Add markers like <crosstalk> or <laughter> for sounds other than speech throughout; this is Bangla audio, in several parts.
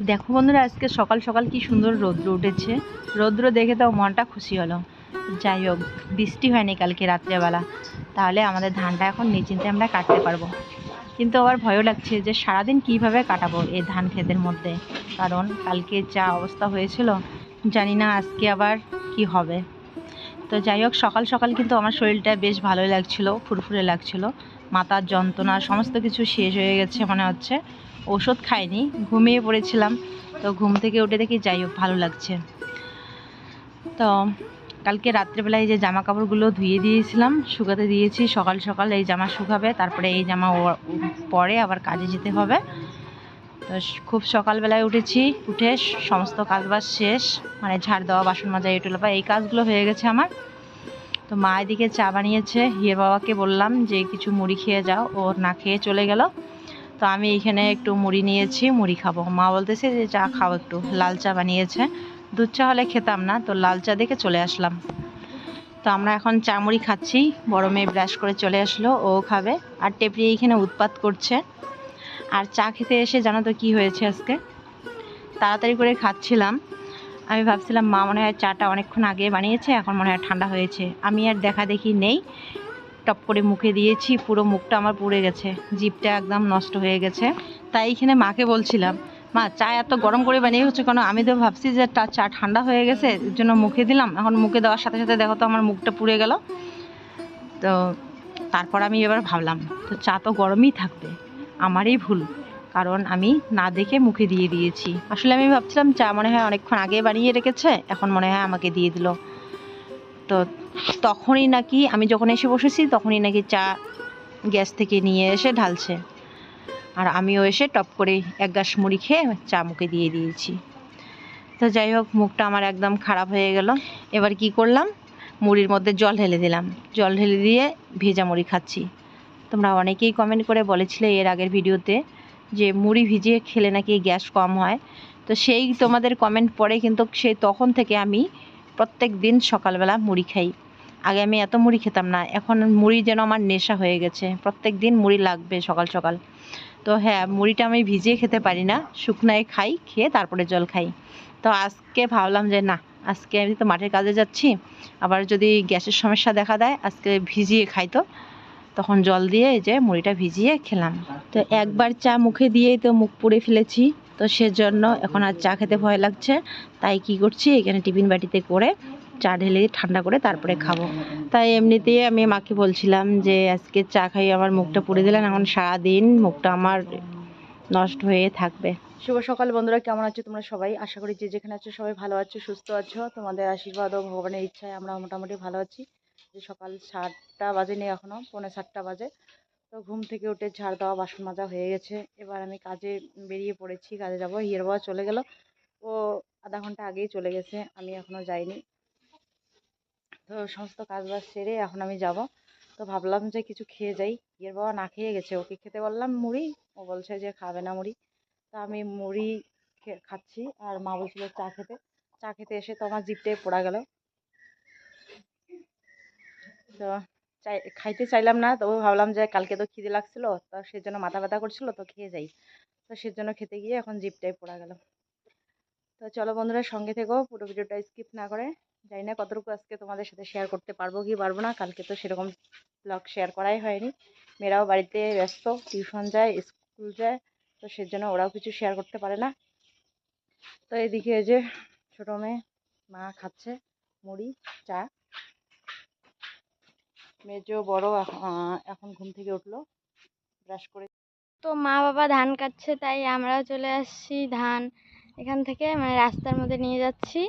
দেখো বন্ধুরা, আজকে সকাল সকাল কি সুন্দর রৌদ্র উঠেছে। রৌদ্র দেখে তো মনটা খুশি হলো। যাই হোক, বৃষ্টি হয়নি কালকে রাত্রেবেলা। তাহলে আমাদের ধানটা এখন নিশ্চিন্তে আমরা কাটতে পারব। কিন্তু আবার ভয়ও লাগছে যে সারাদিন কীভাবে কাটাবো এই ধান ক্ষেতের মধ্যে। কারণ কালকে যা অবস্থা হয়েছিল, জানি না আজকে আবার কি হবে। তো যাই হোক, সকাল সকাল কিন্তু আমার শরীরটা বেশ ভালোই লাগছিল, ফুরফুরে লাগছিল। মাথার যন্ত্রণা, সমস্ত কিছু শেষ হয়ে গেছে মনে হচ্ছে। ওষুধ খাইনি, ঘুমিয়ে পড়েছিলাম। তো ঘুম থেকে উঠে দেখি যাই হোক, ভালো লাগছে। তো কালকে রাত্রেবেলায় যে জামা কাপড়গুলো ধুয়ে দিয়েছিলাম, শুকাতে দিয়েছি, সকাল সকাল এই জামা শুকাবে, তারপরে এই জামা পরে আবার কাজে যেতে হবে। তো খুব সকালবেলায় উঠেছি, উঠে সমস্ত কাজবাজ শেষ মানে ঝাড় দেওয়া, বাসন মাজা এটুলো বা এই কাজগুলো হয়ে গেছে আমার। তো মা এদিকে চা বানিয়েছে হিয়ের বাবাকে বললাম যে কিছু মুড়ি খেয়ে যাও, ও না খেয়ে চলে গেল। তো আমি এখানে একটু মুড়ি নিয়েছি, মুড়ি খাব। মা বলতেছে যে চা খাও একটু। লাল চা বানিয়েছে। দুধ চা হলে খেতাম না, তো লাল চা দেখে চলে আসলাম। তো আমরা এখন চা মুড়ি খাচ্ছি। বড় মেয়ে ব্রাশ করে চলে আসলো, ও খাবে। আর টেপরি এইখানে উৎপাত করছে। আর চা খেতে এসে জানো তো কী হয়েছে আজকে? তাড়াতাড়ি করে খাচ্ছিলাম। আমি ভাবছিলাম, মা মনে হয় চাটা অনেকক্ষণ আগে বানিয়েছে, এখন মনে হয় ঠান্ডা হয়েছে। আমি আর দেখা দেখি নেই। টপ করে মুখে দিয়েছি, পুরো মুখটা আমার পুড়ে গেছে, জিভটা একদম নষ্ট হয়ে গেছে। তাই এখানে মাকে বলছিলাম, মা, চা এত গরম করে বানিয়ে হচ্ছে কেন? আমি তো ভাবছি যে চা ঠান্ডা হয়ে গেছে, এর জন্য মুখে দিলাম, এখন মুখে দেওয়ার সাথে সাথে দেখো তো আমার মুখটা পুড়ে গেল। তো তারপর আমি এবার ভাবলাম, তো চা তো গরমই থাকবে, আমারই ভুল, কারণ আমি না দেখে মুখে দিয়ে দিয়েছি। আসলে আমি ভাবছিলাম চা মনে হয় অনেকক্ষণ আগে বানিয়ে রেখেছে, এখন মনে হয় আমাকে দিয়ে দিল। তো তখনই নাকি আমি যখন এসে বসেছি, তখনই নাকি চা গ্যাস থেকে নিয়ে এসে ঢালছে। আর আমিও এসে টপ করে এক গাছ মুড়ি খেয়ে চা মুখে দিয়ে দিয়েছি। তো যাই হোক, মুখটা আমার একদম খারাপ হয়ে গেল। এবার কি করলাম? মুড়ির মধ্যে জল ঢেলে দিলাম। জল ঢেলে দিয়ে ভেজা মুড়ি খাচ্ছি। তোমরা অনেকেই কমেন্ট করে বলেছিলে এর আগের ভিডিওতে যে মুড়ি ভিজিয়ে খেলে নাকি গ্যাস কম হয়। তো সেই তোমাদের কমেন্ট পড়ে কিন্তু সেই তখন থেকে আমি প্রত্যেক দিন সকালবেলা মুড়ি খাই। আগে আমি এত মুড়ি খেতাম না, এখন মুড়ি যেন আমার নেশা হয়ে গেছে। প্রত্যেক দিন মুড়ি লাগবে সকাল সকাল। তো হ্যাঁ মুড়িটা আমি ভিজিয়ে খেতে পারি না, শুকনায় খাই, খেয়ে তারপরে জল খাই। তো আজকে ভাবলাম যে না, আজকে আমি তো মাঠের কাজে যাচ্ছি, আবার যদি গ্যাসের সমস্যা দেখা দেয়, আজকে ভিজিয়ে খাই তো। তখন জল দিয়ে যে মুড়িটা ভিজিয়ে খেলাম। তো একবার চা মুখে দিয়েই তো মুখ পুড়ে ফেলেছি। তো সেজন্য এখন আর চা খেতে ভয় লাগছে। তাই কি করছি, এখানে টিফিন বাটিতে করে চা ঢেলে ঠান্ডা করে তারপরে খাব। তাই এমনিতেই আমি মাকে বলছিলাম যে, আজকে চা খাই, আমার মুখটা পুড়ে দিলেন, এখন সারাদিন মুখটা আমার নষ্ট হয়ে থাকবে। শুভ সকাল বন্ধুরা, কেমন আছো তোমরা সবাই? আশা করি যে যেখানে আছো সবাই ভালো আছো, সুস্থ আছো। তোমাদের আশীর্বাদ ও ভগবানের ইচ্ছায় আমরা মোটামুটি ভালো আছি। যে সকাল সাতটা বাজেনি এখনও, পৌনে সাতটা বাজে। তো ঘুম থেকে উঠে ঝাড় দেওয়া বাসন মাজা হয়ে গেছে। এবার আমি কাজে বেরিয়ে পড়েছি, কাজে যাব। হিয়ের বাবা চলে গেল। ও আধা ঘণ্টা আগেই চলে গেছে, আমি এখনও যাইনি। তো সমস্ত কাজ বাজ সেরে এখন আমি যাব। তো ভাবলাম যে কিছু খেয়ে যাই। হিয়ের বাবা না খেয়ে গেছে, ওকে খেতে বললাম মুড়ি। ও বলছে যে খাবে না মুড়ি। তো আমি মুড়ি খাচ্ছি আর মা বলছিল চা খেতে। চা খেতে এসে তো আমার জিভটাই পোড়া গেল। তো চাই, খাইতে চাইলাম না, তবু ভাবলাম যে কালকে তো খিদে লাগছিল, তো সেজন্য মাথা ব্যথা করছিল, তো খেয়ে যাই। তো সেজন্য খেতে গিয়ে এখন জিভটাই পড়া গেল। তো চলো বন্ধুরা, সঙ্গে থেকো, পুরো ভিডিওটা স্কিপ না করে। জানি না কতটুকু আজকে তোমাদের সাথে শেয়ার করতে পারব কি পারব না, কালকে তো সেরকম ব্লগ শেয়ার করাই হয়নি। মেয়েরাও বাড়িতে ব্যস্ত টিউশন যায় স্কুল যায়, তো সেজন্য ওরাও কিছু শেয়ার করতে পারে না। তো এদিকে যে ছোটো মেয়ে, মা খাচ্ছে, মুড়ি, চা। মেজো, বড় এখন ঘুম থেকে উঠল। ব্রাশ করে তো মা বাবা ধান কাটছে, তাই আমরাও চলে আসছি ধান এখান থেকে মানে রাস্তার মধ্যে নিয়ে যাচ্ছি।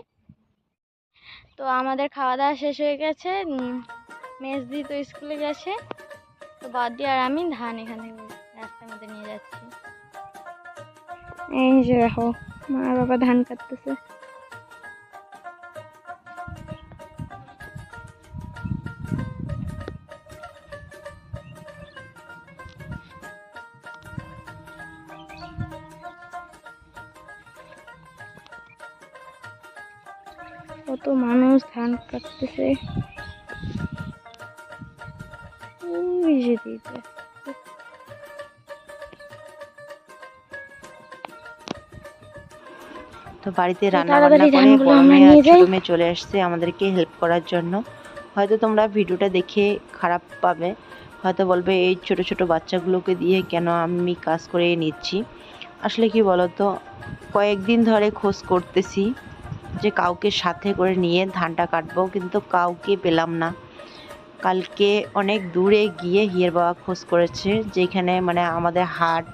তো আমাদের খাওয়া দাওয়া শেষ হয়ে গেছে মেজদি তো স্কুলে গেছে। তো বাদি আর আমি ধান এখান থেকে রাস্তার মধ্যে নিয়ে যাচ্ছি। এই যে দেখো, মা বাবা ধান কাটতেছে। মানুষ ধান কাটতেছে। ওই যে দিদি। তো বাড়িতে রান্না বান্না করে। ছোট মেয়ে চলে আসছে আমাদেরকে হেল্প করার জন্য। হয়তো তোমরা ভিডিওটা দেখে খারাপ পাবে। হয়তো বলবে এই ছোট ছোট বাচ্চাগুলোকে দিয়ে কেন আমি কাজ করে নিচ্ছি? আসলে কি বলতো কয়েকদিন ধরে খোঁজ করতেছি। যে কাউকে সাথে করে নিয়ে ধানটা কাটবো, কিন্তু কাউকে পেলাম না। কালকে অনেক দূরে গিয়ে হিয়ের বাবা খোঁজ করেছে, যেখানে মানে আমাদের হাট,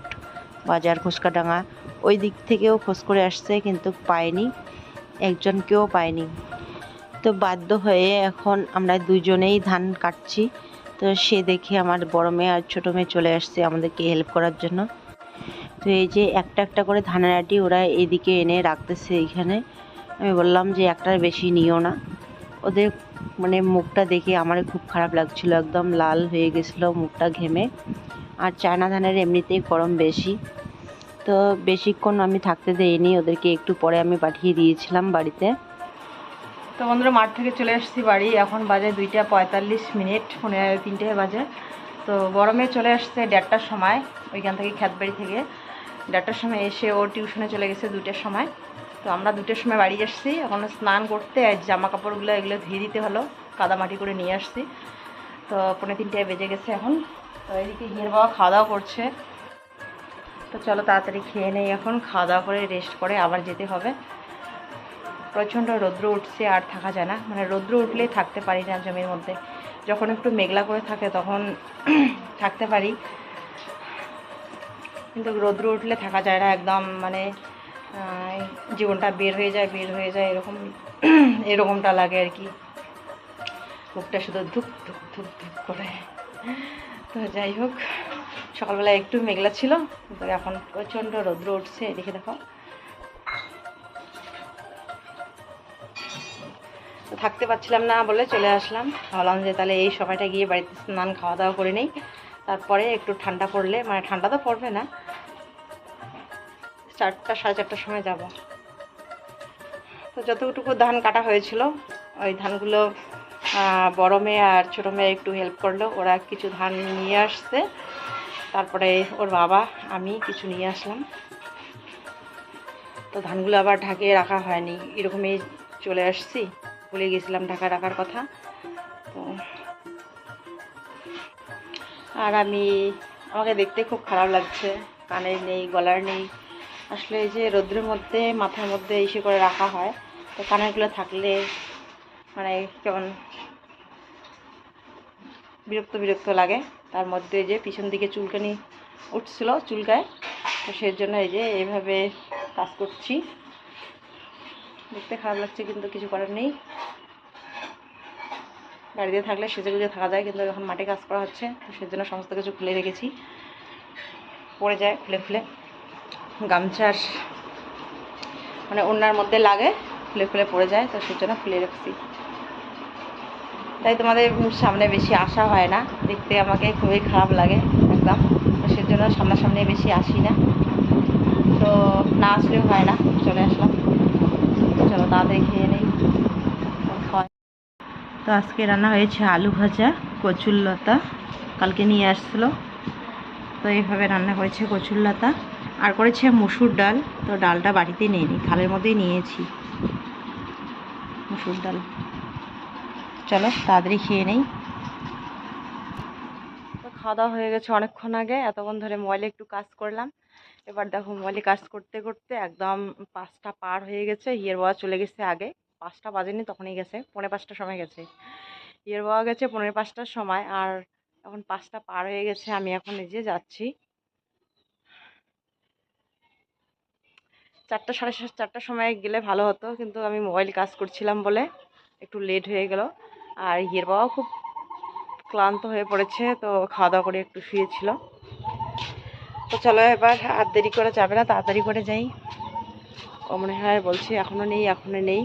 বাজার খুচকাডাঙ্গা ওই দিক থেকেও খোঁজ করে আসছে, কিন্তু পায়নি, একজনকেও পায়নি। তো বাধ্য হয়ে এখন আমরা দুজনেই ধান কাটছি। তো সে দেখে আমার বড় মেয়ে আর ছোটো মেয়ে চলে আসছে আমাদেরকে হেল্প করার জন্য। তো এই যে একটা একটা করে ধানের আটি ওরা এদিকে এনে রাখতেছে এইখানে আমি বললাম যে একটার বেশি নিও না। ওদের মানে মুখটা দেখে আমার খুব খারাপ লাগছিল, একদম লাল হয়ে গেছিল মুখটা ঘেমে। আর চায়না ধানের এমনিতেই গরম বেশি। তো বেশিক্ষণ আমি থাকতে দেইনি, ওদেরকে একটু পরে আমি পাঠিয়ে দিয়েছিলাম বাড়িতে। তো বন্ধুরা, মাঠ থেকে চলে এসেছি বাড়ি। এখন বাজে দুইটা পঁয়তাল্লিশ মিনিট পনেরো তিনটে বাজে। তো গরমে চলে আসছে দেড়টার সময়, ওইখান থেকে খ্যাতবাড়ি থেকে। দেড়টার সময় এসে ও টিউশনে চলে গেছে দুটোর সময়। তো আমরা দুটোর সময় বাড়ি এসেছি। এখন স্নান করতে জামা কাপড়গুলো এগুলো ধুয়ে দিতে হলো কাদামাটি করে নিয়ে আসছি। তো পনেরো তিনটায় বেজে গেছে এখন। তো এদিকে হিয়ের বাবা খাওয়া দাওয়া করছে। তো চলো তাড়াতাড়ি খেয়ে নেই এখন, খাওয়া দাওয়া করে রেস্ট করে আবার যেতে হবে। প্রচণ্ড রৌদ্র উঠছে, আর থাকা যায় না। মানে রৌদ্র উঠলেই থাকতে পারি না জমির মধ্যে। যখন একটু মেঘলা করে থাকে তখন <clears throat> থাকতে পারি। কিন্তু রৌদ্র উঠলে থাকা যায় না একদম মানে জীবনটা বের হয়ে যায়, বের হয়ে যায়, এরকম, এরকমটা লাগে আর কি। মুখটা শুধু ধুক ধুক ধুক ধুক করে। তো যাই হোক সকালবেলা একটু মেঘলা ছিল কিন্তু এখন প্রচণ্ড রৌদ্র উঠছে, এদিকে দেখো। থাকতে পারছিলাম না বলে চলে আসলাম। ভাবলাম যে তাহলে এই সময়টা গিয়ে বাড়িতে স্নান খাওয়া দাওয়া করে নেই। তারপরে একটু ঠান্ডা পড়লে মানে ঠান্ডা তো পড়বে না চারটা, সাড়ে চারটার সময় যাব। তো যতটুকু ধান কাটা হয়েছিল, ওই ধানগুলো বড় মেয়ে আর ছোটো মেয়ে একটু হেল্প করল। ওরা কিছু ধান নিয়ে আসছে। তারপরে ওর বাবা, আমি কিছু নিয়ে আসলাম। তো ধানগুলো আবার ঢাকিয়ে রাখা হয়নি। এরকমই চলে আসছি। ভুলে গেছিলাম ঢাকা রাখার কথা। তো আর আমি, আমাকে দেখতে খুব খারাপ লাগছে। কানের নেই গলার নেই। আসলে এই যে রৌদ্রের মধ্যে, মাথার মধ্যে ইসে করে রাখা হয়, তো কানেরগুলো থাকলে মানে কেমন বিরক্ত বিরক্ত লাগে। তার মধ্যে যে পিছন দিকে চুলকানি উঠছিল চুলকায় তো সেই জন্য এই যে এইভাবে কাজ করছি। দেখতে খারাপ লাগছে কিন্তু কিছু করার নেই। বাড়িতে থাকলে সেজে গুজে থাকা যায়, কিন্তু এখন মাঠে কাজ করা হচ্ছে, তো সেজন্য সমস্ত কিছু খুলে রেখেছি। পড়ে যায় খুলে খুলে। গামছার মানে ওনার মধ্যে লাগে, ফুলে ফুলে পড়ে যায়, তো সেই জন্য ফুলে রেখেছি। তাই তোমাদের সামনে বেশি আসা হয় না, দেখতে আমাকে খুবই খারাপ লাগে একদম, তো সেজন্য সামনাসামনি বেশি আসি না। তো না আসলেও হয় না, চলে আসলাম। চলো তাড়াতাড়ি খেয়ে নেই। তো আজকে রান্না হয়েছে আলু ভাজা, কচুর লতা, কালকে নিয়ে আসছিল। তো এইভাবে রান্না করেছে কচুর লতা। আর করেছে মুসুর ডাল, তো ডালটা বাড়িতে নিয়ে নিই, থালের মধ্যেই নিয়েছি। মুসুর ডাল। চলো, তাড়াতাড়ি খেয়ে নেই। তো খাওয়া দাওয়া হয়ে গেছে অনেকক্ষণ আগে, এতক্ষণ ধরে মোবাইলে একটু কাজ করলাম। এবার দেখো মোবাইলে কাজ করতে করতে একদম পাঁচটা পার হয়ে গেছে হিয়ের বাবা চলে গেছে আগে। পাঁচটা বাজেনি, তখনই গেছে পনেরো পাঁচটার সময় গেছে। হিয়ের বাবা গেছে পনেরো পাঁচটার সময়, আর এখন পাঁচটা পার হয়ে গেছে, আমি এখন নিজে যাচ্ছি। চারটা সাড়ে চারটার সময় গেলে ভালো হতো, কিন্তু আমি মোবাইল কাজ করছিলাম বলে একটু লেট হয়ে গেল। আর ইয়ের বাবাও খুব ক্লান্ত হয়ে পড়েছে, তো খাওয়া দাওয়া করে একটু শুয়েছিল। তো চলো এবার আর দেরি করে যাবে না, তাড়াতাড়ি করে যাই। ও মনে হয় বলছে, এখনও নেই এখনও নেই।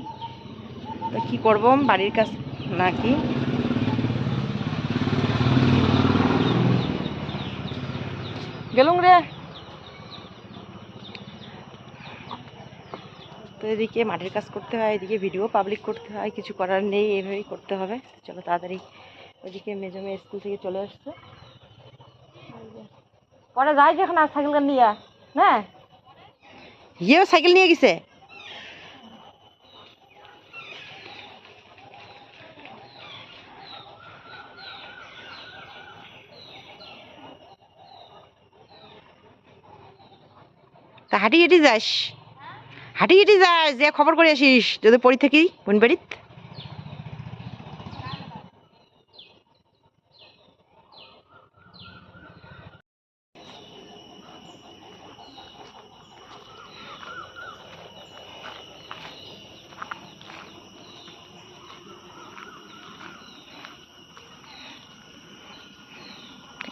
তো কী করব, বাড়ির কাজ নাকি? গেলুম রে। তো এদিকে মাটির কাজ করতে হয় এদিকে ভিডিও পাবলিক করতে হয় কিছু করার নেই এভাবেই করতে হবে। চলো তাড়াতাড়ি ওইদিকে মেজো মেয়ে স্কুল থেকে চলে আসছে। পরে যাই যখন আর সাইকেল নিয়ে হ্যাঁ ইয়েও সাইকেল নিয়ে গেছে। হাঁটি হাঁটি যাস। হাঁটি হাঁটি যাস, যে খবর করে আসিস। যদি পড়ি থাকি বোন বাড়িত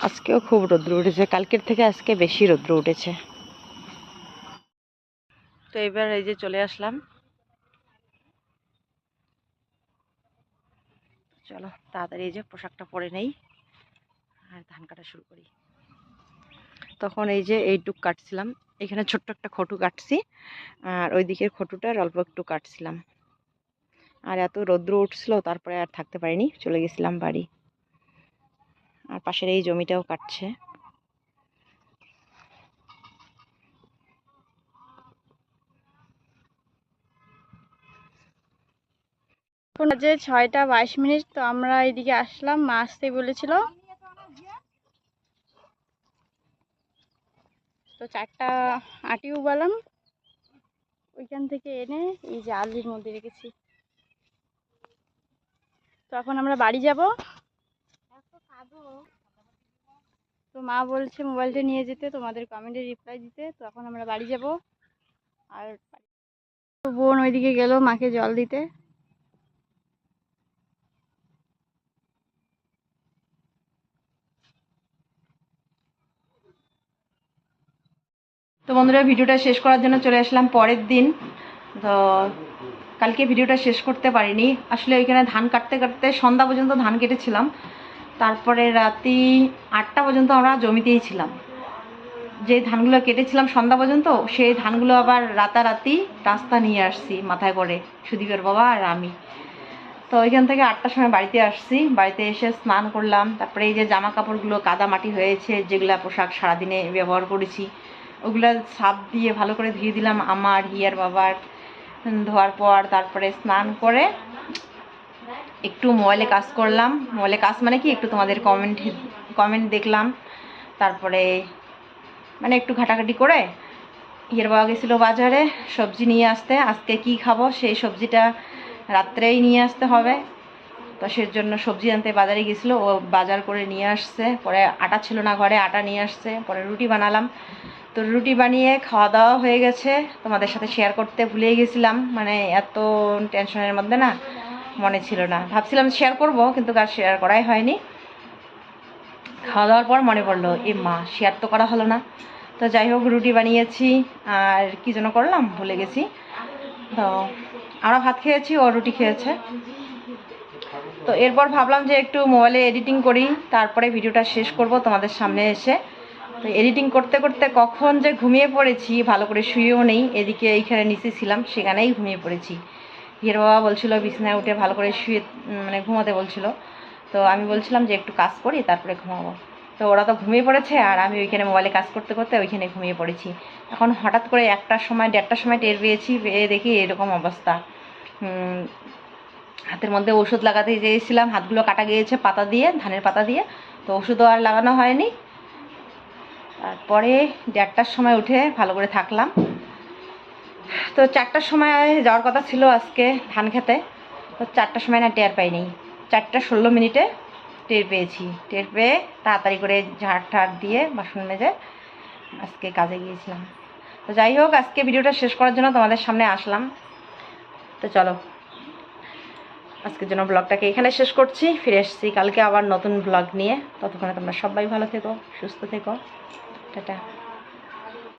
আজকেও খুব রৌদ্র উঠেছে। কালকের থেকে আজকে বেশি রৌদ্র উঠেছে। এবার এই যে চলে আসলাম। চলো, তাড়াতাড়ি এই যে পোশাকটা পরে নেই আর ধান কাটা শুরু করি। তখন এই যে এইটুক কাটছিলাম। এখানে ছোট্ট একটা খটু কাটছি আর ওই দিকের খটুটার অল্প একটু কাটছিলাম। আর এত রৌদ্র উঠছিল, তারপরে আর থাকতে পারিনি, চলে গেছিলাম বাড়ি। আর পাশের এই জমিটাও কাটছে। এখন বাজে ছয়টা বাইশ মিনিট, তো আমরা এইদিকে আসলাম। মা আসতে বলেছিল। তো চারটা আটি উবালাম ওইখান থেকে এনে এই যে আলুর মধ্যে রেখেছি। তো এখন আমরা বাড়ি যাব। তো মা বলছে মোবাইলটা নিয়ে যেতে, তোমাদের কমেন্টে রিপ্লাই দিতে। তো এখন আমরা বাড়ি যাব। আর বোন ওইদিকে গেল মাকে জল দিতে। তো বন্ধুরা, ভিডিওটা শেষ করার জন্য চলে আসলাম পরের দিন। তো কালকে ভিডিওটা শেষ করতে পারিনি। আসলে ওইখানে ধান কাটতে কাটতে সন্ধ্যা পর্যন্ত ধান কেটেছিলাম। তারপরে রাতি আটটা পর্যন্ত আমরা জমিতেই ছিলাম। যে ধানগুলো কেটেছিলাম সন্ধ্যা পর্যন্ত, সেই ধানগুলো আবার রাতারাতি রাস্তা নিয়ে আসছি মাথায় করে। সুদীপের বাবা আর আমি। তো ওইখান থেকে আটটার সময় বাড়িতে আসছি। বাড়িতে এসে স্নান করলাম। তারপরে এই যে জামা কাপড়গুলো কাদা মাটি হয়েছে, যেগুলো পোশাক সারাদিনে ব্যবহার করেছি। ওগুলা সাপ দিয়ে ভালো করে ধুয়ে দিলাম আমার, হিয়ার বাবার ধোয়ার পর, তারপরে স্নান করে একটু মোবাইলে কাজ করলাম। মোবাইলে কাজ মানে কি? একটু তোমাদের কমেন্ট কমেন্ট দেখলাম। তারপরে মানে একটু ঘাটাঘাটি করে হিয়ার বাবা গেছিল বাজারে সবজি নিয়ে আসতে। আজকে কি খাব? সেই সবজিটা রাত্রেই নিয়ে আসতে হবে। তো সের জন্য সবজি আনতে বাজারে গেছিল। ও বাজার করে নিয়ে আসছে। পরে আটা ছিল না ঘরে, আটা নিয়ে আসছে। পরে রুটি বানালাম। তো রুটি বানিয়ে খাওয়া দাওয়া হয়ে গেছে। তোমাদের সাথে শেয়ার করতে ভুলে গেছিলাম। মানে এত টেনশনের মধ্যে না মনে ছিল না। ভাবছিলাম শেয়ার করব, কিন্তু আর শেয়ার করাই হয়নি। খাওয়া দাওয়ার পর মনে পড়ল, এ মা শেয়ার তো করা হলো না। তো যাই হোক, রুটি বানিয়েছি। আর কি যেন করলাম, ভুলে গেছি। তো আমরা ভাত খেয়েছি, ও রুটি খেয়েছে। তো এরপর ভাবলাম যে একটু মোবাইলে এডিটিং করি। তারপরে ভিডিওটা শেষ করব তোমাদের সামনে এসে। তো এডিটিং করতে করতে কখন যে ঘুমিয়ে পড়েছি, ভালো করে শুয়েও নেই। এদিকে এইখানে নিচে ছিলাম, সেখানেই ঘুমিয়ে পড়েছি। হির বাবা বলছিল, বিছানায় উঠে ভালো করে শুয়ে মানে ঘুমাতে বলছিল। তো আমি বলছিলাম যে একটু কাজ করি, তারপরে ঘুমাবো। তো ওরা তো ঘুমিয়ে পড়েছে, আর আমি ওইখানে মোবাইলে কাজ করতে করতে ওইখানে ঘুমিয়ে পড়েছি। এখন হঠাৎ করে একটার সময়, দেড়টার সময় টের পেয়েছি, পেয়ে দেখি এরকম অবস্থা। হাতের মধ্যে ওষুধ লাগাতে চেয়েছিলাম হাতগুলো কাটা গিয়েছে পাতা দিয়ে, ধানের পাতা দিয়ে। তো ওষুধও আর লাগানো হয়নি। তারপরে দেড়টার সময় উঠে ভালো করে থাকলাম। তো চারটার সময় যাওয়ার কথা ছিল আজকে ধান খেতে। তো চারটার সময় না টের পাইনি। চারটা ষোলো মিনিটে টের পেয়েছি। টের পেয়ে তাড়াতাড়ি করে ঝাড় ঠাড় দিয়ে বাসন মেজে আজকে কাজে গিয়েছিলাম। তো যাই হোক, আজকে ভিডিওটা শেষ করার জন্য তোমাদের সামনে আসলাম। তো চলো, আজকের জন্য ব্লগটাকে এখানে শেষ করছি। ফিরে এসেছি কালকে আবার নতুন ব্লগ নিয়ে। ততক্ষণে তোমরা সবাই ভালো থেকো, সুস্থ থেকো। टाटा